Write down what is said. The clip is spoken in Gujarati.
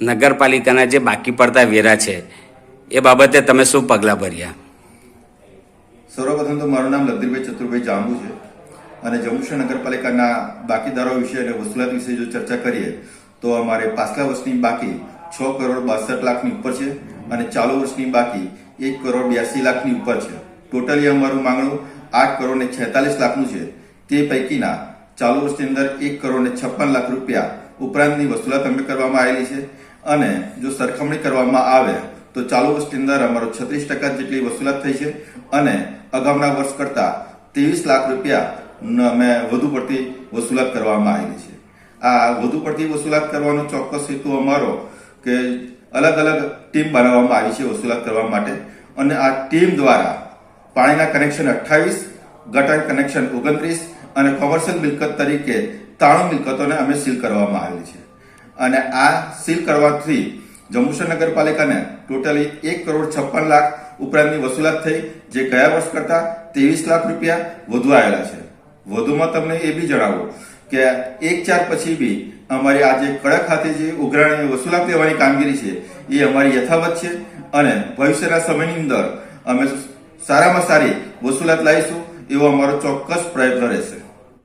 નગરપાલિકાના જે બાકી પડતા વેરા છે, એ બાબતે તમે શું પગલાં ભર્યા? સર્વપ્રથમ તો મારું નામ લગદીરભાઈ ચતુરભાઈ જાંબુ છે. અને જંબુસર નગરપાલિકાના બાકીદારો વિશે અને વસૂલાત વિશે જો ચર્ચા કરીએ, તો અમારે પાછલા વર્ષની બાકી છ કરોડ બાસઠ લાખની ઉપર છે અને ચાલુ વર્ષની બાકી એક કરોડ બ્યાસી લાખની ઉપર છે. ટોટલી અમારું માંગણું આઠ કરોડ ને છેતાલીસ લાખનું છે. તે પૈકીના ચાલુ વર્ષની અંદર એક કરોડ ને છપ્પન લાખ રૂપિયા ઉપરાંતની વસૂલાત અમે કરવામાં આવેલી છે. અને જો સરખામણી કરવામાં આવે, તો ચાલુ વર્ષની અંદર અમારો છત્રીસ ટકા જેટલી વસૂલાત થઈ છે અને અગાઉના વર્ષ કરતા ત્રેવીસ લાખ રૂપિયા અમે વધુ પડતી વસૂલાત કરવામાં આવેલી છે. આ વધુ પડતી વસૂલાત કરવાનો ચોક્કસ હેતુ અમારો કે અલગ અલગ ટીમ બનાવવામાં આવી છે વસૂલાત કરવા માટે અને આ ટીમ દ્વારા પાણીના કનેક્શન અઠ્ઠાવીસ, ગટર કનેક્શન ઓગણત્રીસ અને કોમર્શિયલ મિલકત તરીકે ત્રાણું મિલકતોને અમે સીલ કરવામાં આવેલી છે. અને આ સીલ કરવાથી જંબુસર નગરપાલિકાને ટોટલી એક કરોડ છપ્પન લાખ ઉપરાંતની વસૂલાત થઈ, જે ગયા વર્ષ કરતા ત્રેવીસ લાખ રૂપિયા વધુ આવેલા છે. વધુમાં તમને એ બી જણાવો કે એક ચાર પછી બી અમારી આ જે કડક ખાતે જે ઉઘરાણી વસૂલાત લેવાની કામગીરી છે, એ અમારી યથાવત છે અને ભવિષ્યના સમયની અંદર અમે સારામાં સારી વસૂલાત લાવીશું એવો અમારો ચોક્કસ પ્રયત્ન રહેશે.